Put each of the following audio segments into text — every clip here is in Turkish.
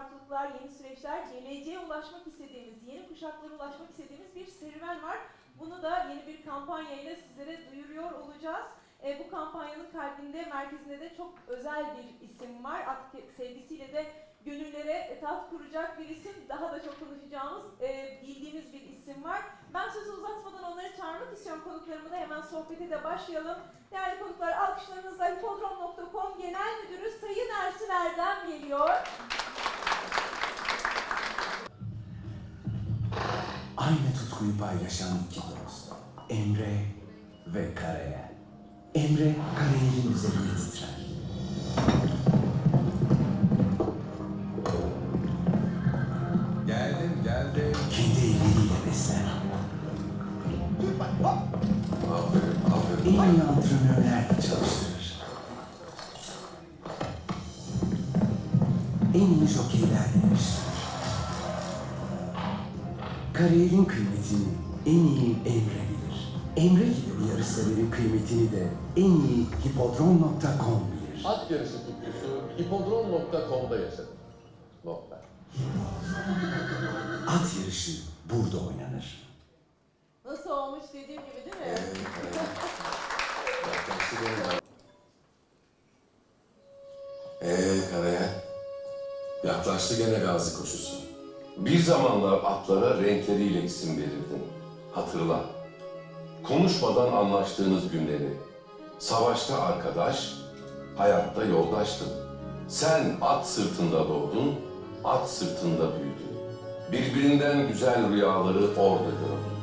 farklılıklar, yeni süreçler, geleceğe ulaşmak istediğimiz, yeni kuşaklara ulaşmak istediğimiz bir serüven var. Bunu da yeni bir kampanyayla sizlere duyuruyor olacağız. E, bu kampanyanın kalbinde, merkezinde de çok özel bir isim var. Artık sevgisiyle de gönüllere taht kuracak bir isim. Daha da çok konuşacağımız, e, bildiğimiz bir isim var. Ben sözü uzatmadan onları çağırmak istiyorum. Konuklarımı da hemen sohbete de başlayalım. Değerli konuklar, alkışlarınızla hipodrom.com Genel Müdürü Sayın Ersin Erdem geliyor. Tutkuyu paylaşan iki dost. Emre ve Karayel. Emre Karayel'in üzerinde titrer. Geldim, geldim. Kendi elleriyle besler. Aferin, En iyi antrenörler çalıştırır. En iyi jokeylerle yarıştırır. Karayel'in kıymetini en iyi Emre bilir. Emre gibi bir yarış severin kıymetini de en iyi hipodrom.com bilir. At yarışı tutkusu hipodrom.com'da yaşadım. Nokta. At yarışı burada oynanır. Nasıl olmuş dediğim gibi değil mi? Eee Karaya, yaklaştı gene gazi koşusu. Bir zamanlar atlara renkleriyle isim verirdin. Hatırla. Konuşmadan anlaştığınız günleri. Savaşta arkadaş, hayatta yoldaştın. Sen at sırtında doğdun, at sırtında büyüdün. Birbirinden güzel rüyaları orada gördün.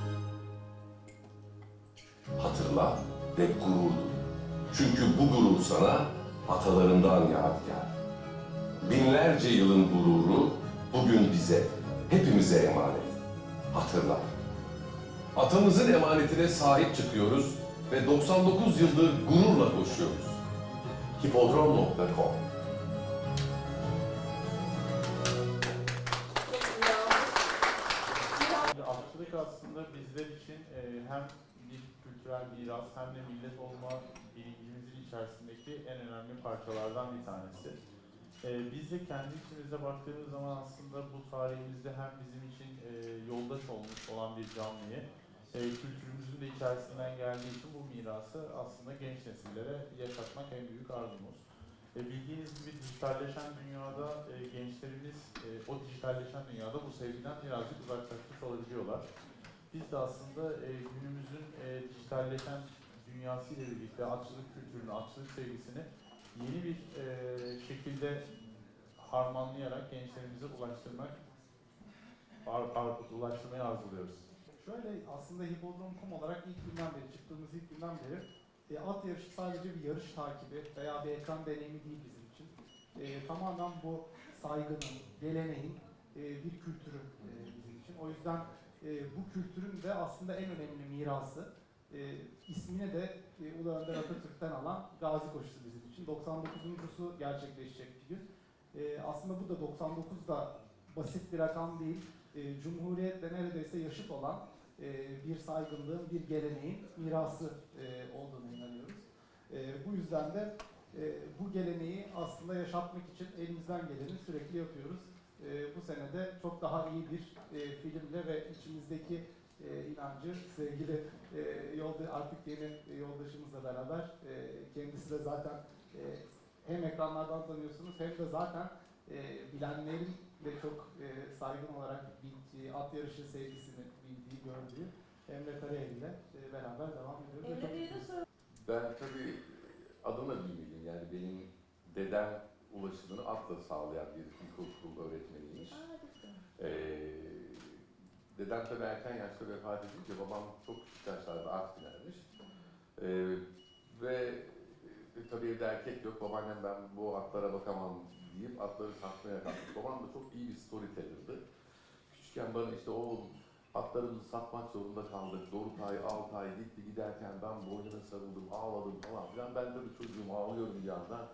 Hatırla ve gurur. Çünkü bu gurur sana atalarından yadigar. Binlerce yılın gururu bugün bize, hepimize emanet. Hatırla. Atamızın emanetine sahip çıkıyoruz ve 99 yıldır gururla koşuyoruz. Hipodrom.com Atçılık aslında bizler için e, hem bir kültürel miras hem de millet olma bilincimizin içerisindeki en önemli parçalardan bir tanesi. E, biz de kendi içimize baktığımız zaman aslında bu tarihimizde hem bizim için e, yoldaş olmuş olan bir canlıyı, e, kültürümüzün de içerisinden geldiği için bu mirası aslında genç nesillere yaşatmak en büyük arzumuz. E, bildiğiniz gibi dijitalleşen dünyada e, gençlerimiz e, o dijitalleşen dünyada bu sevgiden birazcık uzaklaşmış olabiliyorlar. Biz de aslında e, günümüzün e, dijitalleşen dünyası ile birlikte atçılık kültürünü, atçılık sevgisini yeni bir e, şekilde harmanlayarak gençlerimize ulaştırmak, ar, ar, ulaştırmayı arzuluyoruz. Şöyle aslında Hippodrom.com olarak ilk günden beri, çıktığımız ilk günden beri e, at yarışı sadece bir yarış takibi veya bir ekran deneyimi değil bizim için. E, tamamen bu saygının, geleneğin e, bir kültürü e, bizim için. O yüzden e, bu kültürün de aslında en önemli mirası. E, ismini de e, Ulu Önder Atatürk'ten alan Gazi Koşusu bizim için. 99.sü gerçekleşecek bir gün. E, aslında bu da 99 da basit bir rakam değil. E, Cumhuriyetle neredeyse yaşıt olan e, bir saygınlığın, bir geleneğin mirası e, olduğunu inanıyoruz. E, bu yüzden de e, bu geleneği aslında yaşatmak için elimizden geleni sürekli yapıyoruz. E, bu sene de çok daha iyi bir e, filmle ve içimizdeki e, inancı sevgili e, yolda artık yeni e, yoldaşımızla beraber e, kendisi de zaten e, hem ekranlardan tanıyorsunuz hem de zaten e, bilenlerin de çok e, saygın olarak bildiği, at yarışı sevgisini bildiği, gördüğü Emre Karayel ile e, beraber devam ediyoruz. ve Emre Bey'e de. Ben tabii adına bilmeliyim. Yani benim dedem ulaşımını atla sağlayan bir ilkokul öğretmeniymiş. Aa. Ee, dedem tabii erken yaşta vefat edince babam çok küçük yaşlarda at binermiş. Ee, ve e, tabii evde erkek yok. Babaannem ben bu atlara bakamam deyip atları satmaya kalkmış. Babam da çok iyi bir storyteller'dı. Küçükken bana işte oğlum atlarımızı satmak zorunda kaldık. Dorukay, Altay gitti giderken ben boynuna sarıldım, ağladım falan filan. Ben tabii çocuğum ağlıyorum bir yandan.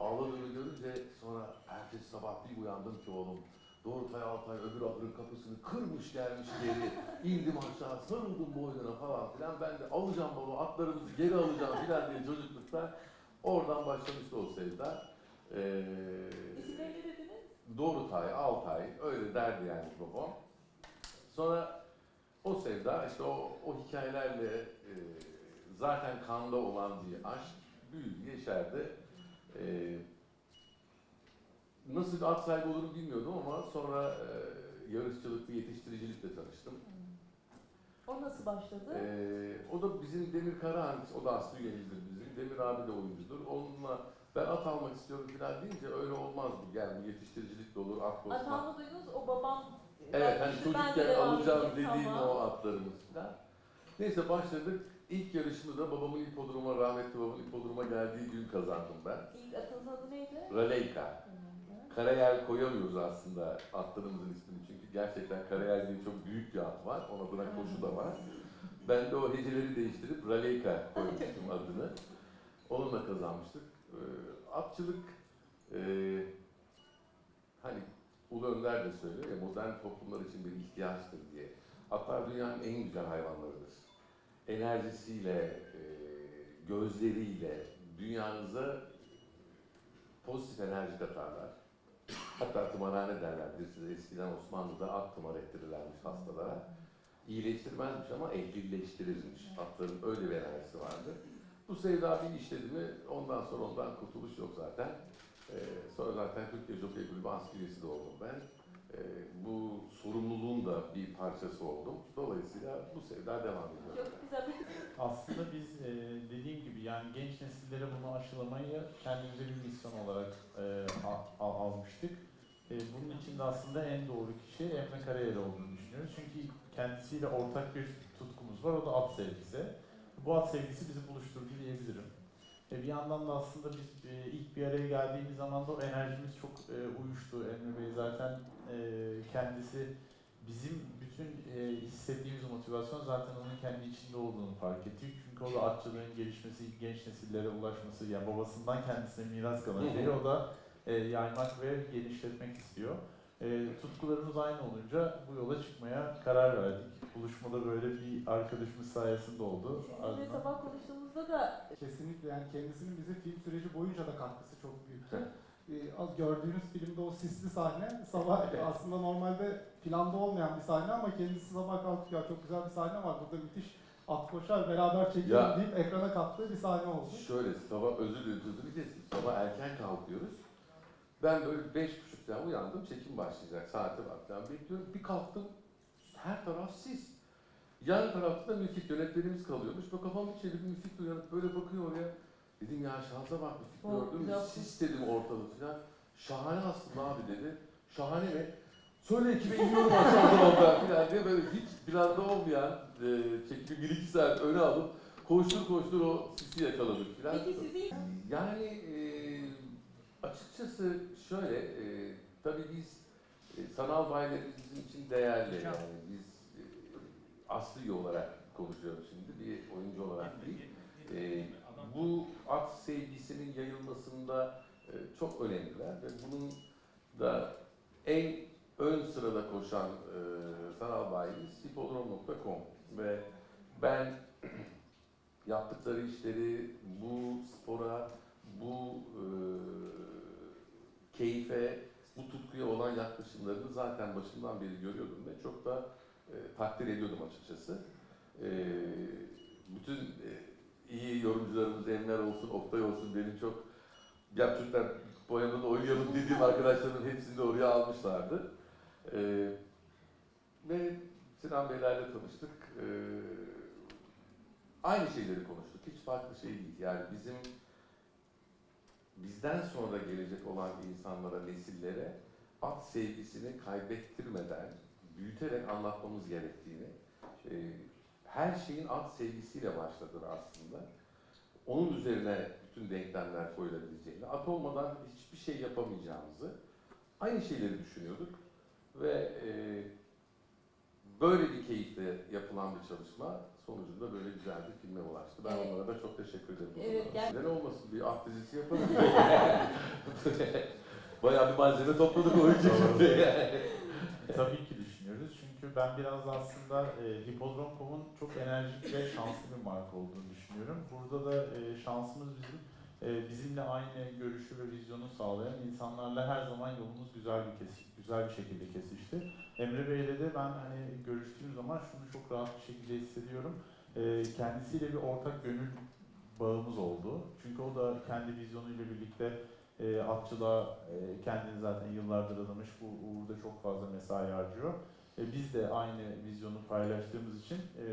Ağladığımı görünce sonra ertesi sabah bir uyandım ki oğlum Dorukay Altay öbür ahırın kapısını kırmış gelmiş geri. İndim aşağı sarıldım boynuna falan filan. Ben de alacağım baba atlarımızı geri alacağım filan diye çocuklukta oradan başlamıştı o sevda. Ee, İsimleri ne dediniz? Dorutay, Altay öyle derdi yani babam. Sonra o sevda işte o, o hikayelerle e, zaten kanda olan bir aşk büyüdü, yeşerdi. E, nasıl bir at sahibi olurum bilmiyordum ama sonra e, yarışçılık ve yetiştiricilikle tanıştım. O nasıl başladı? Ee, o da bizim Demir Karahan, o da Aslı üyemizdir bizim. Demir abi de oyuncudur. Onunla ben at almak istiyorum falan deyince öyle olmaz bu. Yani yetiştiricilik de olur, at bozmak. Atağımı duydunuz o babam Evet hani çocukken alacağım dediğim tamam. o atlarımız falan. Neyse başladık. İlk yarışımı da babamın hipodroma, rahmetli babamın hipodroma geldiği gün kazandım ben. İlk atınızın adı neydi? Raleyka. Karayel koyamıyoruz aslında atlarımızın ismini çünkü gerçekten Karayel diye çok büyük bir at var. Ona buna koşu da var. Ben de o heceleri değiştirip Raleyka koymuştum adını. Onunla kazanmıştık. Ee, atçılık e, hani Ulu Önder de söylüyor ya modern toplumlar için bir ihtiyaçtır diye. Atlar dünyanın en güzel hayvanlarıdır. Enerjisiyle, e, gözleriyle dünyanıza pozitif enerji katarlar. Hatta tımarhane derlerdir size. Eskiden Osmanlı'da at tımar ettirirlermiş hastalara. İyileştirmezmiş ama ehlileştirirmiş. Atların öyle bir enerjisi vardı. Bu sevda bir işledi mi ondan sonra ondan kurtuluş yok zaten. Ee, sonra zaten Türkiye Jockey Kulübü Ansiklopedisi üyesi de oldum ben. Ee, bu sorumluluğun da bir parçası oldum. Dolayısıyla bu sevda devam ediyor. Çok güzel. Aslında biz e, dediğim gibi yani genç nesillere bunu aşılamayı kendimize bir misyon olarak e, a- a- almıştık. E, bunun için de aslında en doğru kişi Emre Karayel olduğunu düşünüyoruz. Çünkü kendisiyle ortak bir tutkumuz var, o da at sevgisi. Bu at sevgisi bizi buluşturdu diyebilirim. E, bir yandan da aslında biz e, ilk bir araya geldiğimiz zaman da o enerjimiz çok e, uyuştu. Emre Bey zaten e, kendisi bizim bütün e, hissettiğimiz motivasyon zaten onun kendi içinde olduğunu fark ettik. Çünkü o da atçılığın gelişmesi, genç nesillere ulaşması, yani babasından kendisine miras kalan şeyi o da e, yaymak ve genişletmek istiyor. E, tutkularımız aynı olunca bu yola çıkmaya karar verdik. Buluşmada böyle bir arkadaşımız sayesinde oldu. sizinle sabah konuştuğumuzda da Kesinlikle yani kendisinin bize film süreci boyunca da katkısı çok büyüktü. Ee, az gördüğünüz filmde o sisli sahne sabah aslında normalde planda olmayan bir sahne ama kendisi sabah kalkıp ya çok güzel bir sahne var burada müthiş at koşar beraber çekelim Ya. deyip ekrana kattığı bir sahne oldu. Şöyle sabah özür dilerim sözünü kestim. Sabah erken kalkıyoruz. Ben böyle beş buçukta uyandım. Çekim başlayacak. Saati var falan bekliyorum. Bir kalktım. Her taraf sis. Yan tarafta da müfik yönetmenimiz kalıyormuş. Böyle kafamı çevirdim müfik de uyanıp böyle bakıyor oraya. Dedim ya şansa bak müfik Oh, gördün mü? güzel. Sis dedim ortalık falan. Şahane aslında abi dedi. Şahane mi? Söyle ekibe iniyorum aşağıdan oradan falan diye böyle hiç planda olmayan e, çekimi bir iki saat öne alıp koştur koştur o sisi yakaladık falan. peki sizi Yani e, açıkçası şöyle, e, tabii biz e, sanal bayilerimiz bizim için değerli. Yani biz asli olarak konuşuyoruz şimdi, bir oyuncu olarak değil. E, bu at sevgisinin yayılmasında e, çok önemliler ve bunun da en ön sırada koşan e, sanal bayimiz hipodrom.com ve ben yaptıkları işleri bu spora, bu e, keyfe, bu tutkuya olan yaklaşımlarını zaten başından beri görüyordum ve çok da e, takdir ediyordum açıkçası. E, bütün e, iyi yorumcularımız Enver olsun, Oktay olsun benim çok ya bu oyunda da oynayalım dediğim arkadaşlarımın hepsini de oraya almışlardı. E, ve Sinan Beylerle tanıştık. E, aynı şeyleri konuştuk. Hiç farklı şey değil. Yani bizim bizden sonra gelecek olan insanlara, nesillere at sevgisini kaybettirmeden, büyüterek anlatmamız gerektiğini, e, her şeyin at sevgisiyle başladır aslında. Onun üzerine bütün denklemler koyulabileceğini, at olmadan hiçbir şey yapamayacağımızı, aynı şeyleri düşünüyorduk ve e, böyle bir keyifle yapılan bir çalışma sonucunda böyle güzel bir filme ulaştı. Ben Evet. onlara da çok teşekkür ederim. Evet, gel- Neden olmasın bir at dizisi yapalım. Bayağı bir malzeme topladık oyuncu şimdi. Tabii ki ben biraz da aslında e, Hippodrom.com'un çok enerjik ve şanslı bir marka olduğunu düşünüyorum. Burada da e, şansımız bizim e, bizimle aynı görüşü ve vizyonu sağlayan insanlarla her zaman yolumuz güzel bir kes güzel bir şekilde kesişti. Emre Bey'le de ben hani görüştüğüm zaman şunu çok rahat bir şekilde hissediyorum. E, kendisiyle bir ortak gönül bağımız oldu. Çünkü o da kendi vizyonuyla birlikte e, atçılığa e, kendini zaten yıllardır adamış. Bu uğurda çok fazla mesai harcıyor. E, biz de aynı vizyonu paylaştığımız için e,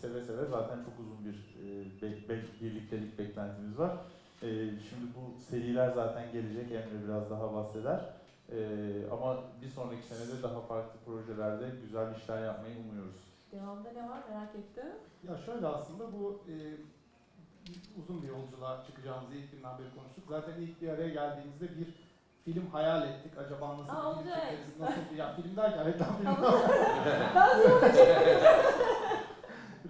seve seve zaten çok uzun bir e, be- be- birliktelik beklentimiz var. E, şimdi bu seriler zaten gelecek. Emre biraz daha bahseder. E, ama bir sonraki senede daha farklı projelerde güzel işler yapmayı umuyoruz. Devamında ne var merak ettim. Ya şöyle aslında bu e, uzun bir yolculuğa çıkacağımızı ilk günden beri konuştuk. Zaten ilk bir araya geldiğimizde bir film hayal ettik. Acaba nasıl Aa, bir film olacak. çekeriz, nasıl bir, ya film derken reklam filmi.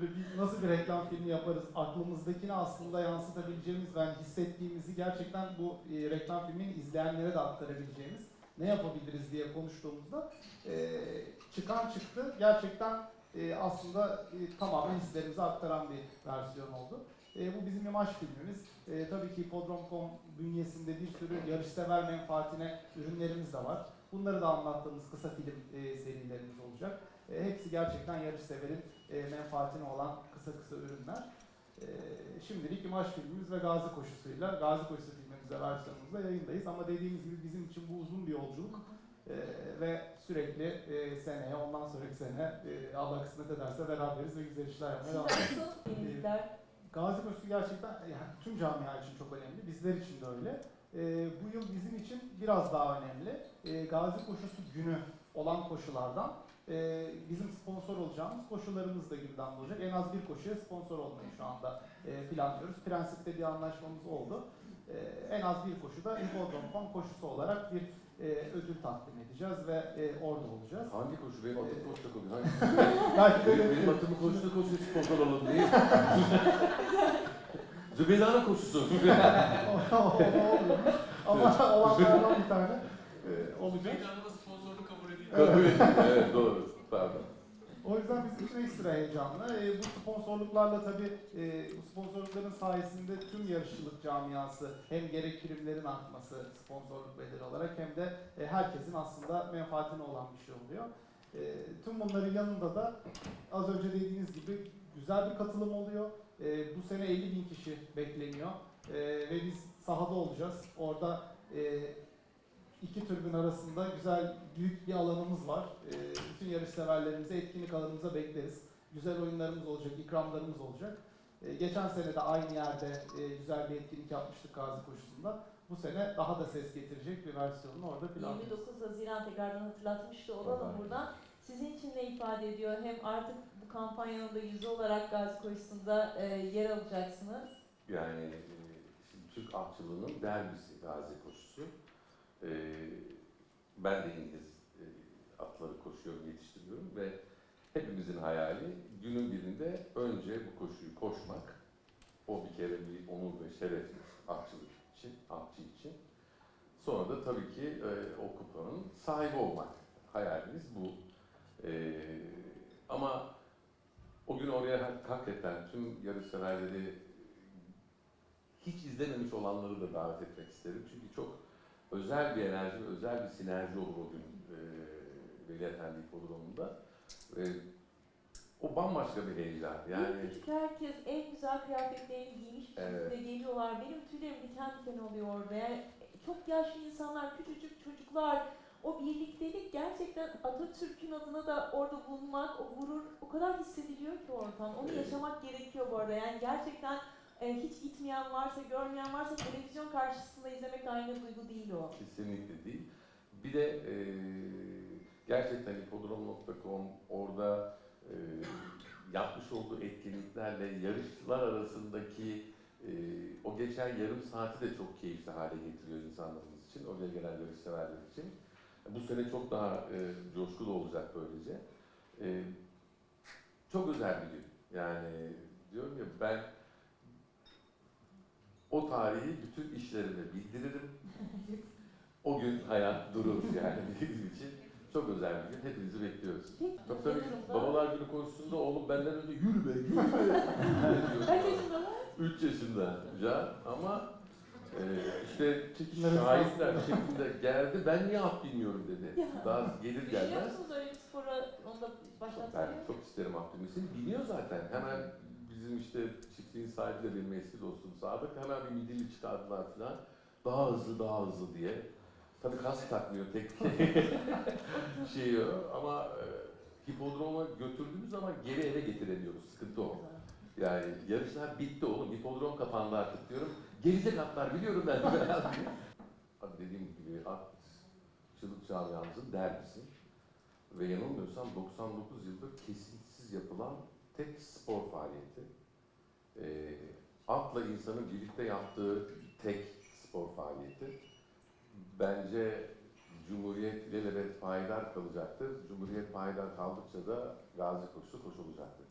Ben bir, nasıl bir reklam filmi yaparız? Aklımızdakini aslında yansıtabileceğimiz ve hissettiğimizi gerçekten bu e, reklam filmini izleyenlere de aktarabileceğimiz ne yapabiliriz diye konuştuğumuzda e, çıkan çıktı. Gerçekten e, aslında e, tamamen hislerimizi aktaran bir versiyon oldu. E, bu bizim imaj filmimiz. E, tabii ki Podrom.com bünyesinde bir sürü yarışsever menfaatine ürünlerimiz de var. Bunları da anlattığımız kısa film e, serilerimiz olacak. E, hepsi gerçekten yarışseverin e, menfaatine olan kısa kısa ürünler. E, şimdilik imaj filmimiz ve Gazi Koşusu'yla, Gazi Koşusu filmimizde versiyonumuzda yayındayız. Ama dediğimiz gibi bizim için bu uzun bir yolculuk. E, ve sürekli e, seneye, ondan sonraki sene e, Allah kısmet ederse beraberiz ve güzel işler yapmaya devam asıl yenilikler. Gazi Koşusu gerçekten yani tüm camia için çok önemli. Bizler için de öyle. Ee, bu yıl bizim için biraz daha önemli. Ee, Gazi Koşusu günü olan koşulardan e, bizim sponsor olacağımız koşularımız da gündemde olacak. En az bir koşuya sponsor olmayı şu anda e, planlıyoruz. Prensipte bir anlaşmamız oldu. E, en az bir koşuda Infodrom.com koşusu olarak bir e, ödül takdim edeceğiz ve e, orada olacağız. Hangi koşu? Benim atım koştu koşu. Hangi? Belki böyle Benim, benim atımı koştu koşu sponsor olun değil. Zübeyda'nın koşusu. O- o- o olmuyormuş. Ama olanlardan bir tane e, olacak. Heyecanla sponsorluğu kabul edildi. evet. evet doğru. Pardon. O yüzden bizim için ekstra heyecanlı. E, bu sponsorluklarla tabii e, bu sponsorlukların sayesinde tüm yarışçılık camiası hem gerekliliklerin artması sponsorluk bedeli olarak hem de e, herkesin aslında menfaatine olan bir şey oluyor. E, tüm bunların yanında da az önce dediğiniz gibi güzel bir katılım oluyor. E, bu sene 50 bin kişi bekleniyor E, ve biz sahada olacağız. Orada e, iki türbün arasında güzel büyük bir alanımız var. Ee, bütün yarışseverlerimizi etkinlik alanımıza bekleriz. Güzel oyunlarımız olacak, ikramlarımız olacak. Ee, geçen sene de aynı yerde e, güzel bir etkinlik yapmıştık Gazi Koşusu'nda. Bu sene daha da ses getirecek bir versiyonunu orada planlıyoruz. 29 Haziran tekrardan hatırlatmış da olalım buradan. Sizin için ne ifade ediyor? Hem artık bu kampanyanın da yüzü olarak Gazi Koşusu'nda e, yer alacaksınız. Yani e, şimdi Türk atçılığının derbisi Gazi koşusu. E, ben de İngiliz e, atları koşuyorum, yetiştiriyorum ve hepimizin hayali günün birinde önce bu koşuyu koşmak. O bir kere bir onur ve şereftir atçılık için, atçı için. Sonra da tabii ki e, o kupanın sahibi olmak. Hayalimiz bu. E, ama o gün oraya hak- hakikaten tüm yarışseverleri hiç izlememiş olanları da davet etmek isterim. Çünkü çok özel bir enerji ve özel bir sinerji olur o gün e, Veli Efendi Hipodromu'nda. E, o bambaşka bir heyecan. Yani küçük herkes en güzel kıyafetlerini giymiş bir Evet. geliyorlar. Benim tüylerim diken diken oluyor. Yani çok yaşlı insanlar, küçücük çocuklar, o birliktelik gerçekten Atatürk'ün adına da orada bulunmak, o gurur o kadar hissediliyor ki oradan. Onu Evet. yaşamak gerekiyor bu arada. Yani gerçekten e, hiç gitmeyen varsa, görmeyen varsa televizyon karşısında izlemek aynı duygu değil o. kesinlikle değil. Bir de e, gerçekten hipodrom.com orada e, yapmış olduğu etkinliklerle yarışçılar arasındaki e, o geçen yarım saati de çok keyifli hale getiriyor insanlarımız için, oraya gelen yarışseverler için. Bu sene çok daha e, coşkulu olacak böylece. E, çok özel bir gün. Yani diyorum ya ben o tarihi bütün işlerime bildiririm. O gün hayat durur yani bizim için. Çok özel bir gün. Hepinizi bekliyoruz. Tabii tabii. Babalar günü konusunda oğlum benden önce yürü be, yürü be. Kaç yaşındalar? 3 yaşında Can ama Ee, işte şahitler şeklinde geldi. Ben niye at bilmiyorum dedi. Ya. Daha gelir Biliyor gelmez. musunuz öyle bir spora onu da baştan Ben çok isterim at binmesini. Biliyor zaten. Hemen bizim işte çiftliğin sahibi de benim eski dostum Sadık. Hemen bir midilli çıkardılar falan. Daha hızlı daha hızlı diye. Tabii kask takmıyor tek şey ama e, hipodroma götürdüğümüz zaman geri eve getiremiyoruz. Sıkıntı o. Yani yarışlar bitti oğlum. Hipodrom kapandı artık diyorum. Gelecek atlar biliyorum ben. Abi dediğim gibi atçılık camiamızın derbisi. Ve yanılmıyorsam 99 yıldır kesintisiz yapılan tek spor faaliyeti. Ee, atla insanın birlikte yaptığı tek spor faaliyeti. Bence Cumhuriyet ilelebet payidar kalacaktır. Cumhuriyet payidar kaldıkça da gazi koşusu koşulacaktır.